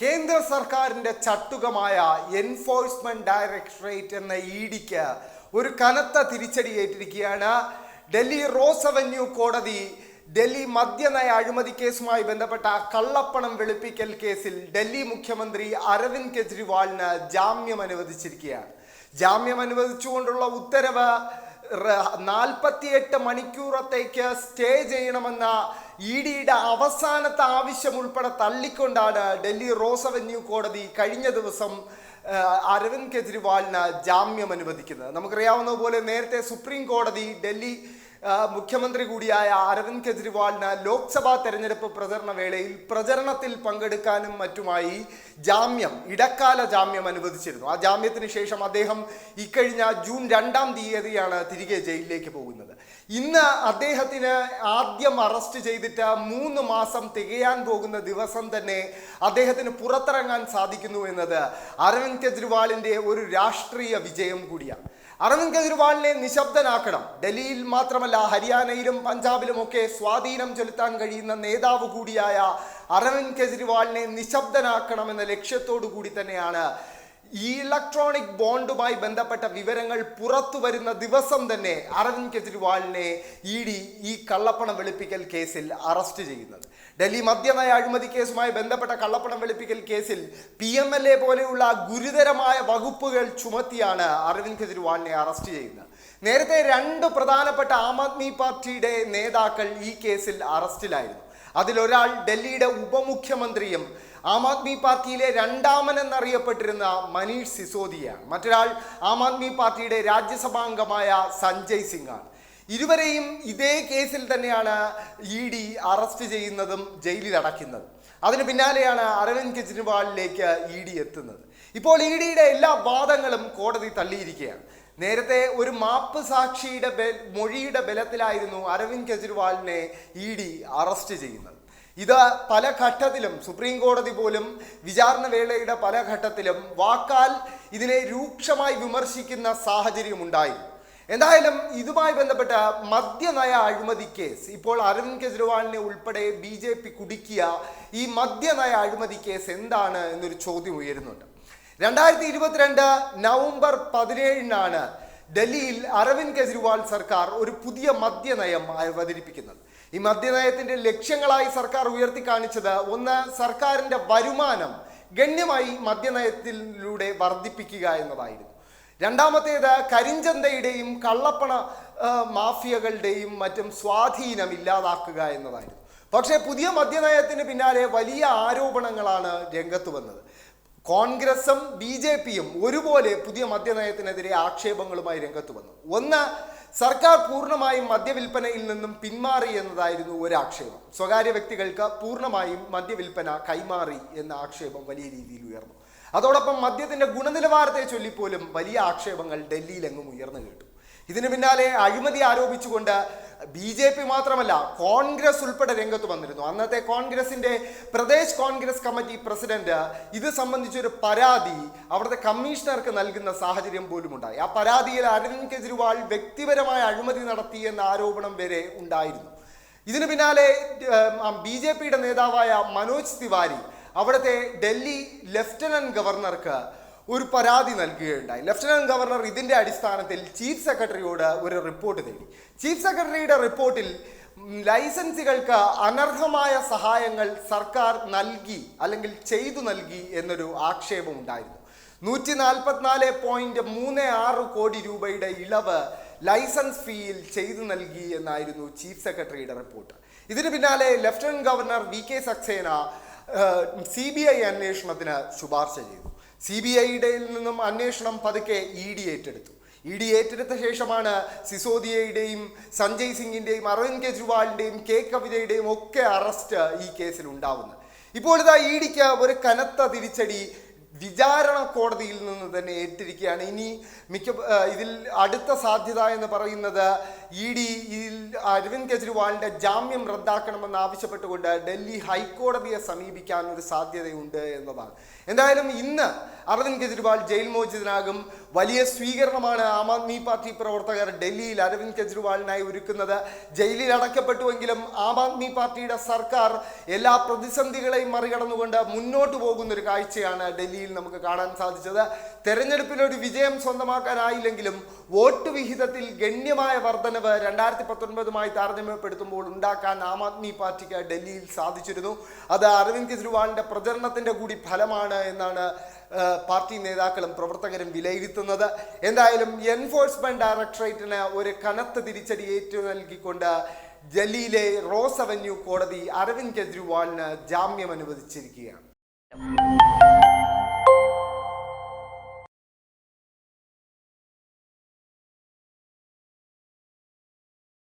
കേന്ദ്ര സർക്കാരിന്റെ ചട്ടുകമായ എൻഫോഴ്സ്മെന്റ് ഡയറക്ടറേറ്റ് എന്ന ഇ ഡിക്ക് ഒരു കനത്ത തിരിച്ചടി ഏറ്റിരിക്കുകയാണ്. ഡൽഹി റോസ് അവന്യൂ കോടതി ഡൽഹി മദ്യനയ അഴിമതി കേസുമായി ബന്ധപ്പെട്ട കള്ളപ്പണം വെളുപ്പിക്കൽ കേസിൽ ഡൽഹി മുഖ്യമന്ത്രി അരവിന്ദ് കെജ്രിവാളിന് ജാമ്യം അനുവദിച്ചിരിക്കുകയാണ്. ജാമ്യം അനുവദിച്ചുകൊണ്ടുള്ള ഉത്തരവ് നാൽപ്പത്തിയെട്ട് മണിക്കൂറത്തേക്ക് സ്റ്റേ ചെയ്യണമെന്ന ഇ ഡിയുടെ അവസാനത്തെ ആവശ്യം ഉൾപ്പെടെ തള്ളിക്കൊണ്ടാണ് ഡൽഹി റോസ് അവന്യൂ കോടതി കഴിഞ്ഞ ദിവസം അരവിന്ദ് കെജ്രിവാളിന് ജാമ്യം അനുവദിക്കുന്നത്. നമുക്കറിയാവുന്ന പോലെ നേരത്തെ സുപ്രീം കോടതി ഡൽഹി മുഖ്യമന്ത്രി കൂടിയായ അരവിന്ദ് കെജ്രിവാളിന് ലോക്സഭാ തെരഞ്ഞെടുപ്പ് പ്രചരണ വേളയിൽ പ്രചരണത്തിൽ പങ്കെടുക്കാനും മറ്റുമായി ജാമ്യം ഇടക്കാല ജാമ്യം അനുവദിച്ചിരുന്നു. ആ ജാമ്യത്തിന് ശേഷം അദ്ദേഹം ഇക്കഴിഞ്ഞ ജൂൺ രണ്ടാം തീയതിയാണ് തിരികെ ജയിലിലേക്ക് പോകുന്നത്. ഇന്ന് അദ്ദേഹത്തിന് ആദ്യം അറസ്റ്റ് ചെയ്തിട്ട് മൂന്ന് മാസം തികയാൻ പോകുന്ന ദിവസം തന്നെ അദ്ദേഹത്തിന് പുറത്തിറങ്ങാൻ സാധിക്കുന്നു എന്നത് അരവിന്ദ് കെജ്രിവാളിന്റെ ഒരു രാഷ്ട്രീയ വിജയം കൂടിയാണ്. അരവിന്ദ് കെജ്രിവാളിനെ നിശബ്ദനാക്കണം. ഡൽഹിയിൽ മാത്രമല്ല ഹരിയാനയിലും പഞ്ചാബിലും ഒക്കെ സ്വാധീനം ചെലുത്താൻ കഴിയുന്ന നേതാവ് കൂടിയായ അരവിന്ദ് കെജ്രിവാളിനെ നിശബ്ദനാക്കണമെന്ന ലക്ഷ്യത്തോടു കൂടി തന്നെയാണ് ഈ ഇലക്ട്രോണിക് ബോണ്ടുമായി ബന്ധപ്പെട്ട വിവരങ്ങൾ പുറത്തു വരുന്ന ദിവസം തന്നെ അരവിന്ദ് കെജ്രിവാളിനെ ഇ ഡി ഈ കള്ളപ്പണം വെളുപ്പിക്കൽ കേസിൽ അറസ്റ്റ് ചെയ്യുന്നത്. ഡൽഹി മദ്യനയ അഴിമതി കേസുമായി ബന്ധപ്പെട്ട കള്ളപ്പണം വെളുപ്പിക്കൽ കേസിൽ പി എം എൽ എ പോലെയുള്ള ഗുരുതരമായ വകുപ്പുകൾ ചുമത്തിയാണ് അരവിന്ദ് കെജ്രിവാളിനെ അറസ്റ്റ് ചെയ്യുന്നത്. നേരത്തെ രണ്ട് പ്രധാനപ്പെട്ട ആം ആദ്മി പാർട്ടിയുടെ നേതാക്കൾ ഈ കേസിൽ അറസ്റ്റിലായിരുന്നു. അതിലൊരാൾ ഡൽഹിയുടെ ഉപമുഖ്യമന്ത്രിയും ആം ആദ്മി പാർട്ടിയിലെ രണ്ടാമനെന്നറിയപ്പെട്ടിരുന്ന മനീഷ് സിസോദിയ മറ്റൊരാൾ ആം ആദ്മി പാർട്ടിയുടെ രാജ്യസഭാംഗമായ സഞ്ജയ് സിംഗാണ്. ഇരുവരെയും ഇതേ കേസിൽ തന്നെയാണ് ഇ ഡി അറസ്റ്റ് ചെയ്യുന്നതും ജയിലിൽ അടയ്ക്കുന്നതും. അതിന് പിന്നാലെയാണ് അരവിന്ദ് കെജ്രിവാളിലേക്ക് ഇ ഡി എത്തുന്നത്. ഇപ്പോൾ ഇ ഡിയുടെ എല്ലാ വാദങ്ങളും കോടതി തള്ളിയിരിക്കുകയാണ്. നേരത്തെ ഒരു മാപ്പ് സാക്ഷിയുടെ ബെ- മൊഴിയുടെ ബലത്തിലായിരുന്നു അരവിന്ദ് കെജ്രിവാളിനെ ഇ ഡി അറസ്റ്റ് ചെയ്യുന്നത്. ഇത് പല ഘട്ടത്തിലും സുപ്രീം കോടതി പോലും വിചാരണ വേളയുടെ പല ഘട്ടത്തിലും വാക്കാൽ ഇതിനെ രൂക്ഷമായി വിമർശിക്കുന്ന സാഹചര്യം ഉണ്ടായി. എന്തായാലും ഇതുമായി ബന്ധപ്പെട്ട മദ്യനയ അഴിമതി കേസ് ഇപ്പോൾ അരവിന്ദ് കെജ്രിവാളിനെ ഉൾപ്പെടെ ബി ജെ പി കുടുക്കിയ ഈ മദ്യനയ അഴിമതി കേസ് എന്താണ് എന്നൊരു ചോദ്യം ഉയരുന്നുണ്ട്. രണ്ടായിരത്തി ഇരുപത്തിരണ്ട് നവംബർ പതിനേഴിനാണ് ഡൽഹിയിൽ അരവിന്ദ് കെജ്രിവാൾ സർക്കാർ ഒരു പുതിയ മദ്യനയം അവതരിപ്പിക്കുന്നത്. ഈ മദ്യനയത്തിന്റെ ലക്ഷ്യങ്ങളായി സർക്കാർ ഉയർത്തി കാണിച്ചത് ഒന്ന് സർക്കാരിന്റെ വരുമാനം ഗണ്യമായി മദ്യനയത്തിലൂടെ വർദ്ധിപ്പിക്കുക എന്നതായിരുന്നു. രണ്ടാമത്തേത് കരിഞ്ചന്തയുടെയും കള്ളപ്പണ മാഫിയകളുടെയും മറ്റും സ്വാധീനം ഇല്ലാതാക്കുക എന്നതായിരുന്നു. പക്ഷേ പുതിയ മദ്യനയത്തിന് പിന്നാലെ വലിയ ആരോപണങ്ങളാണ് രംഗത്ത് വന്നത്. കോൺഗ്രസും ബി ജെ പിയും ഒരുപോലെ പുതിയ മദ്യനയത്തിനെതിരെ ആക്ഷേപങ്ങളുമായി രംഗത്ത് വന്നു. ഒന്ന് സർക്കാർ പൂർണമായും മദ്യവിൽപ്പനയിൽ നിന്നും പിന്മാറി എന്നതായിരുന്നു ഒരു ആക്ഷേപം സ്വകാര്യ വ്യക്തികൾക്ക് പൂർണമായും മദ്യവിൽപ്പന കൈമാറി എന്ന ആക്ഷേപം വലിയ രീതിയിൽ ഉയർന്നു. അതോടൊപ്പം മദ്യത്തിന്റെ ഗുണനിലവാരത്തെ ചൊല്ലിപ്പോലും വലിയ ആക്ഷേപങ്ങൾ ഡൽഹിയിലെങ്ങും ഉയർന്നു കേട്ടു. ഇതിനു പിന്നാലെ അഴിമതി ആരോപിച്ചുകൊണ്ട് ബി ജെ പി മാത്രമല്ല കോൺഗ്രസ് ഉൾപ്പെടെ രംഗത്ത് വന്നിരുന്നു. അന്നത്തെ കോൺഗ്രസിന്റെ പ്രദേശ് കോൺഗ്രസ് കമ്മിറ്റി പ്രസിഡന്റ് ഇത് സംബന്ധിച്ചൊരു പരാതി അവിടുത്തെ കമ്മീഷണർക്ക് നൽകുന്ന സാഹചര്യം പോലും ഉണ്ടായി ആ പരാതിയിൽ അരവിന്ദ് കെജ്രിവാൾ വ്യക്തിപരമായ അഴിമതി നടത്തി എന്ന ആരോപണം വരെ ഉണ്ടായിരുന്നു. ഇതിനു പിന്നാലെ ബി ജെ പിയുടെ നേതാവായ മനോജ് തിവാരി അവിടുത്തെ ഡൽഹി ലെഫ്റ്റനന്റ് ഗവർണർക്ക് ഒരു പരാതി നൽകുകയുണ്ടായി. ലഫ്റ്റനന്റ് ഗവർണർ ഇതിന്റെ അടിസ്ഥാനത്തിൽ ചീഫ് സെക്രട്ടറിയോട് ഒരു റിപ്പോർട്ട് തേടി. ചീഫ് സെക്രട്ടറിയുടെ റിപ്പോർട്ടിൽ ലൈസൻസുകൾക്ക് അനർഹമായ സഹായങ്ങൾ സർക്കാർ നൽകി അല്ലെങ്കിൽ ചെയ്തു നൽകി എന്നൊരു ആക്ഷേപം ഉണ്ടായിരുന്നു. നൂറ്റി നാൽപ്പത്തിനാല് പോയിന്റ് മൂന്ന് ആറ് കോടി രൂപയുടെ ഇളവ് ലൈസൻസ് ഫീയിൽ ചെയ്തു നൽകി എന്നായിരുന്നു ചീഫ് സെക്രട്ടറിയുടെ റിപ്പോർട്ട് ഇതിന് പിന്നാലെ lieutenant governor V K Saxena C B I അന്വേഷണത്തിന് ശുപാർശ ചെയ്തു. സി ബി ഐയുടെ നിന്നും അന്വേഷണം പതുക്കെ ഇ ഡി ഏറ്റെടുത്തു. ഇ ഡി ഏറ്റെടുത്ത ശേഷമാണ് സിസോദിയയുടെയും സഞ്ജയ് സിംഗിന്റെയും അരവിന്ദ് കെജ്രിവാളിന്റെയും കെ കവിതയുടെയും ഒക്കെ അറസ്റ്റ് ഈ കേസിൽ ഉണ്ടാവുന്നത്. ഇപ്പോൾ ഇതാ ഇ ഡിക്ക് ഒരു കനത്ത തിരിച്ചടി വിചാരണ കോടതിയിൽ നിന്ന് തന്നെ ഏറ്റിരിക്കുകയാണ്. ഇനി മിക്ക ഇതിൽ അടുത്ത സാധ്യത എന്ന് പറയുന്നത് ഇ ഡി ഇതിൽ അരവിന്ദ് കെജ്രിവാളിന്റെ ജാമ്യം റദ്ദാക്കണമെന്ന് ആവശ്യപ്പെട്ടുകൊണ്ട് ഡൽഹി ഹൈക്കോടതിയെ സമീപിക്കാൻ ഒരു സാധ്യതയുണ്ട് എന്നതാണ്. എന്തായാലും ഇന്ന് അരവിന്ദ് കെജ്രിവാൾ ജയിൽ മോചിതനാകും. വലിയ സ്വീകരണമാണ് ആം ആദ്മി പാർട്ടി പ്രവർത്തകർ ഡൽഹിയിൽ അരവിന്ദ് കെജ്രിവാളിനായി ഒരുക്കുന്നത്. ജയിലിൽ അടയ്ക്കപ്പെട്ടുവെങ്കിലും ആം ആദ്മി പാർട്ടിയുടെ സർക്കാർ എല്ലാ പ്രതിസന്ധികളെയും മറികടന്നുകൊണ്ട് മുന്നോട്ട് പോകുന്ന ഒരു കാഴ്ചയാണ് ഡൽഹിയിൽ നമുക്ക് കാണാൻ സാധിച്ചത്. തെരഞ്ഞെടുപ്പിൽ ഒരു വിജയം സ്വന്തമാക്കാനായില്ലെങ്കിലും വോട്ട് വിഹിതത്തിൽ ഗണ്യമായ വർധനവ് രണ്ടായിരത്തി പത്തൊൻപതുമായി താരതമ്യപ്പെടുത്തുമ്പോൾ ഉണ്ടാക്കാൻ ആം ആദ്മി പാർട്ടിക്ക് ഡൽഹിയിൽ സാധിച്ചിരുന്നു. അത് അരവിന്ദ് കെജ്രിവാളിന്റെ പ്രചരണത്തിന്റെ കൂടി ഫലമാണ് എന്നാണ് പാർട്ടി നേതാക്കളും പ്രവർത്തകരും വിലയിരുത്തുന്നത്. എന്തായാലും എൻഫോഴ്സ്മെന്റ് ഡയറക്ടറേറ്റിന് ഒരു കനത്ത തിരിച്ചടി ഏറ്റു നൽകിക്കൊണ്ട് ഡൽഹിയിലെ റോസ് അവന്യൂ കോടതി അരവിന്ദ് കെജ്രിവാളിന് ജാമ്യം അനുവദിച്ചിരിക്കുകയാണ്.